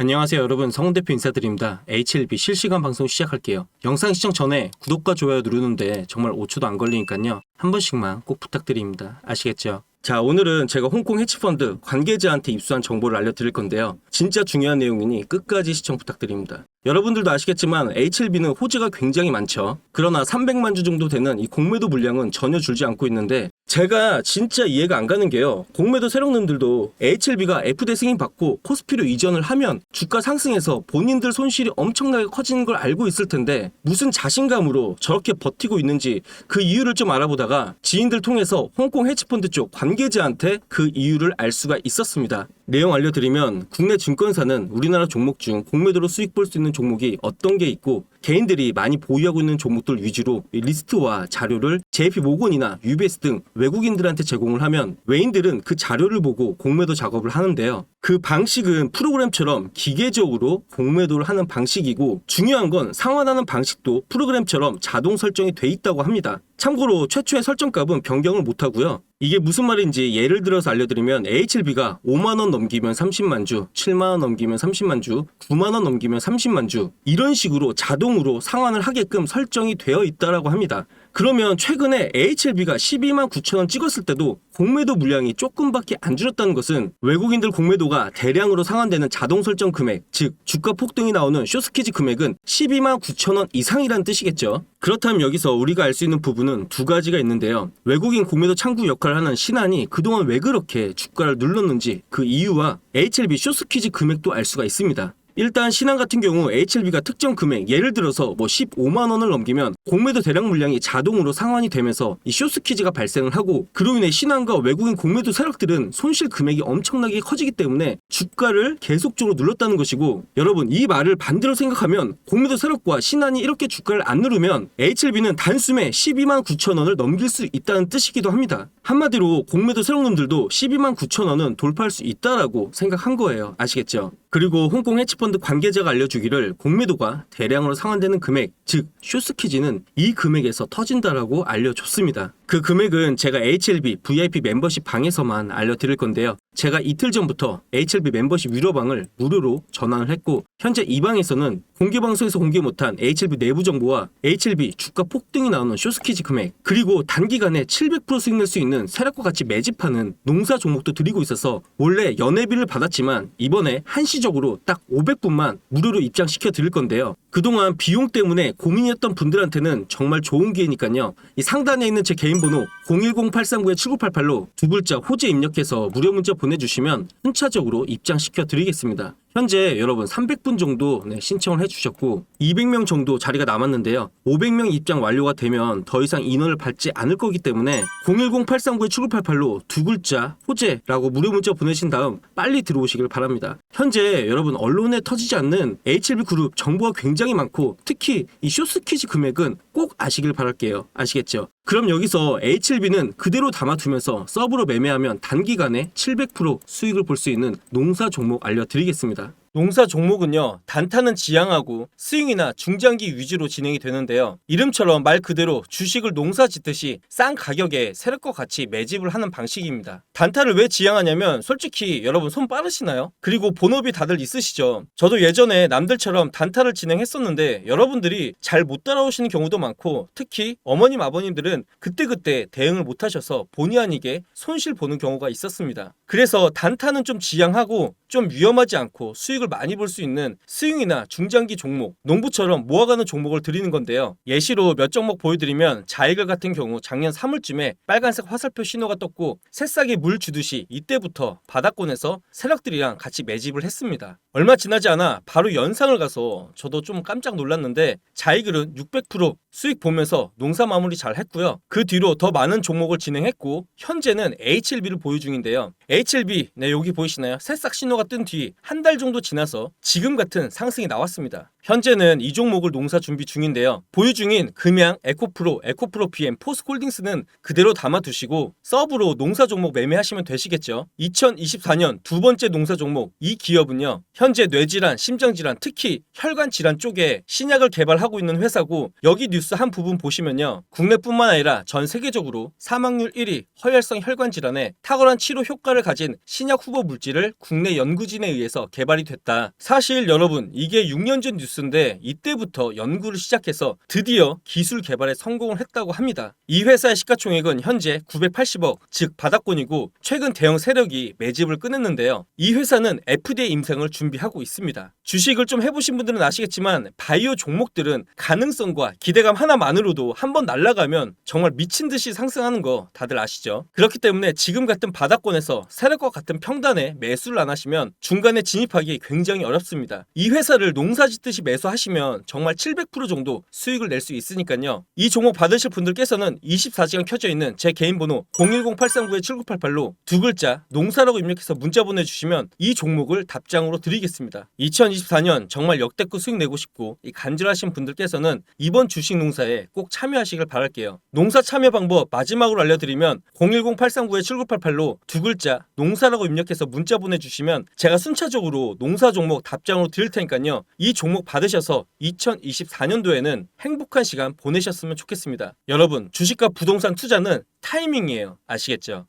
안녕하세요 여러분 성훈 대표 인사드립니다. HLB 실시간 방송 시작할게요. 영상 시청 전에 구독과 좋아요 누르는데 정말 5초도 안 걸리니까요. 한 번씩만 꼭 부탁드립니다. 아시겠죠? 자 오늘은 제가 홍콩 해치펀드 관계자한테 입수한 정보를 알려드릴 건데요. 진짜 중요한 내용이니 끝까지 시청 부탁드립니다. 여러분들도 아시겠지만 HLB는 호재가 굉장히 많죠. 그러나 300만 주 정도 되는 이 공매도 물량은 전혀 줄지 않고 있는데 제가 진짜 이해가 안 가는 게요. 공매도 세력님들도 HLB가 F대 승인 받고 코스피로 이전을 하면 주가 상승해서 본인들 손실이 엄청나게 커지는 걸 알고 있을 텐데 무슨 자신감으로 저렇게 버티고 있는지 그 이유를 좀 알아보다가 지인들 통해서 홍콩 해치펀드 쪽 관계자한테 그 이유를 알 수가 있었습니다. 내용 알려드리면 국내 증권사는 우리나라 종목 중 공매도로 수익 볼 수 있는 종목이 어떤 게 있고 개인들이 많이 보유하고 있는 종목들 위주로 이 리스트와 자료를 JP 모건이나 UBS 등 외국인들한테 제공을 하면 외인들은 그 자료를 보고 공매도 작업을 하는데요. 그 방식은 프로그램처럼 기계적으로 공매도를 하는 방식이고 중요한 건 상환하는 방식도 프로그램처럼 자동 설정이 돼 있다고 합니다. 참고로 최초의 설정값은 변경을 못 하고요. 이게 무슨 말인지 예를 들어서 알려드리면 HLB가 5만원 넘기면 30만 주, 7만원 넘기면 30만 주, 9만원 넘기면 30만 주 이런 식으로 자동으로 상환을 하게끔 설정이 되어 있다라고 합니다. 그러면 최근에 HLB가 12만 9천원 찍었을 때도 공매도 물량이 조금밖에 안 줄었다는 것은 외국인들 공매도가 대량으로 상환되는 자동 설정 금액, 즉 주가 폭등이 나오는 쇼스키즈 금액은 12만 9천원 이상이란 뜻이겠죠. 그렇다면 여기서 우리가 알 수 있는 부분은 두 가지가 있는데요. 외국인 공매도 창구 역할을 하는 신한이 그동안 왜 그렇게 주가를 눌렀는지 그 이유와 HLB 쇼스키즈 금액도 알 수가 있습니다. 일단 신한 같은 경우 HLB가 특정 금액 예를 들어서 뭐 15만 원을 넘기면 공매도 대량 물량이 자동으로 상환이 되면서 이 쇼스키즈가 발생을 하고 그로 인해 신한과 외국인 공매도 세력들은 손실 금액이 엄청나게 커지기 때문에 주가를 계속적으로 눌렀다는 것이고 여러분 이 말을 반대로 생각하면 공매도 세력과 신한이 이렇게 주가를 안 누르면 HLB는 단숨에 12만 9천 원을 넘길 수 있다는 뜻이기도 합니다. 한마디로 공매도 세력놈들도 12만 9천 원은 돌파할 수 있다라고 생각한 거예요. 아시겠죠? 그리고 홍콩 해치 펀드 관계자가 알려주기를 공매도가 대량으로 상환되는 금액, 즉 쇼스키즈는 이 금액에서 터진다라고 알려줬습니다. 그 금액은 제가 HLB VIP 멤버십 방에서만 알려드릴 건데요. 제가 이틀 전부터 HLB 멤버십 유료방을 무료로 전환을 했고 현재 이 방에서는 공개 방송에서 공개 못한 HLB 내부 정보와 HLB 주가 폭등이 나오는 쇼스키즈 금액 그리고 단기간에 700% 수익 낼 수 있는 세력과 같이 매집하는 농사 종목도 드리고 있어서 원래 연회비를 받았지만 이번에 한시적으로 딱 500분만 무료로 입장시켜 드릴 건데요. 그동안 비용 때문에 고민이었던 분들한테는 정말 좋은 기회니까요. 이 상단에 있는 제 개인 번호 010-839-7988로 두 글자 호재 입력해서 무료 문자 보내주시면 순차적으로 입장시켜 드리겠습니다. 현재 여러분 300분 정도 네, 신청을 해주셨고 200명 정도 자리가 남았는데요. 500명 입장 완료가 되면 더 이상 인원을 받지 않을 거기 때문에 010-839-7988로 두 글자 호재라고 무료 문자 보내신 다음 빨리 들어오시길 바랍니다. 현재 여러분 언론에 터지지 않는 HLB 그룹 정보가 굉장히 많고 특히 이 쇼스키즈 금액은 꼭 아시길 바랄게요. 아시겠죠? 그럼 여기서 HLB는 그대로 담아두면서 서브로 매매하면 단기간에 700% 수익을 볼 수 있는 농사 종목 알려드리겠습니다. 농사 종목은요 단타는 지향하고 스윙이나 중장기 위주로 진행이 되는데요. 이름처럼 말 그대로 주식을 농사 짓듯이 싼 가격에 세력과 같이 매집을 하는 방식입니다. 단타를 왜 지향하냐면 솔직히 여러분 손 빠르시나요? 그리고 본업이 다들 있으시죠? 저도 예전에 남들처럼 단타를 진행했었는데 여러분들이 잘 못 따라오시는 경우도 많고 특히 어머님 아버님들은 그때그때 대응을 못 하셔서 본의 아니게 손실 보는 경우가 있었습니다 그래서 단타는 좀 지향하고 좀 위험하지 않고 수익을 많이 볼 수 있는 스윙이나 중장기 종목, 농부처럼 모아가는 종목을 드리는 건데요. 예시로 몇 종목 보여드리면 자이글 같은 경우 작년 3월쯤에 빨간색 화살표 신호가 떴고 새싹이 물 주듯이 이때부터 바닥권에서 세력들이랑 같이 매집을 했습니다. 얼마 지나지 않아 바로 연상을 가서 저도 좀 깜짝 놀랐는데 자이글은 600% 수익 보면서 농사 마무리 잘 했고요. 그 뒤로 더 많은 종목을 진행했고 현재는 HLB를 보유 중인데요. HLB 네 여기 보이시나요? 새싹 신호가 뜬 뒤 한 달 정도 지나서 지금 같은 상승이 나왔습니다. 현재는 이 종목을 농사 준비 중인데요. 보유 중인 금양, 에코프로, 에코프로 PM, 포스홀딩스는 그대로 담아두시고 서브로 농사 종목 매매하시면 되시겠죠. 2024년 두 번째 농사 종목 이 기업은요. 현재 뇌질환, 심장질환, 특히 혈관 질환 쪽에 신약을 개발하고 있는 회사고 여기 뉴스 한 부분 보시면요. 국내뿐만 아니라 전 세계적으로 사망률 1위, 허혈성 혈관 질환에 탁월한 치료 효과를 가진 신약 후보 물질을 국내 연구진에 의해서 개발이 됐다. 사실 여러분 이게 6년 전 뉴스 인데 이때부터 연구를 시작해서 드디어 기술 개발에 성공을 했다고 합니다. 이 회사의 시가총액은 현재 980억, 즉 바닥권이고 최근 대형 세력이 매집을 끊었는데요. 이 회사는 FDA 임상을 준비하고 있습니다. 주식을 좀 해보신 분들은 아시겠지만 바이오 종목들은 가능성과 기대감 하나만으로도 한 번 날아가면 정말 미친 듯이 상승하는 거 다들 아시죠? 그렇기 때문에 지금 같은 바닥권에서 세력과 같은 평단에 매수를 안 하시면 중간에 진입하기 굉장히 어렵습니다. 이 회사를 농사 짓듯 이 매수하시면 정말 700% 정도 수익을 낼 수 있으니까요. 이 종목 받으실 분들께서는 24시간 켜져 있는 제 개인 번호 010-839-7988로 두 글자 농사라고 입력해서 문자 보내주시면 이 종목을 답장으로 드리겠습니다. 2024년 정말 역대급 수익 내고 싶고 이 간절하신 분들께서는 이번 주식 농사에 꼭 참여하시길 바랄게요. 농사 참여 방법 마지막으로 알려드리면 010-839-7988로 두 글자 농사라고 입력해서 문자 보내주시면 제가 순차적으로 농사 종목 답장으로 드릴 테니까요. 이 종목 받으셔서 2024년도에는 행복한 시간 보내셨으면 좋겠습니다. 여러분 주식과 부동산 투자는 타이밍이에요. 아시겠죠?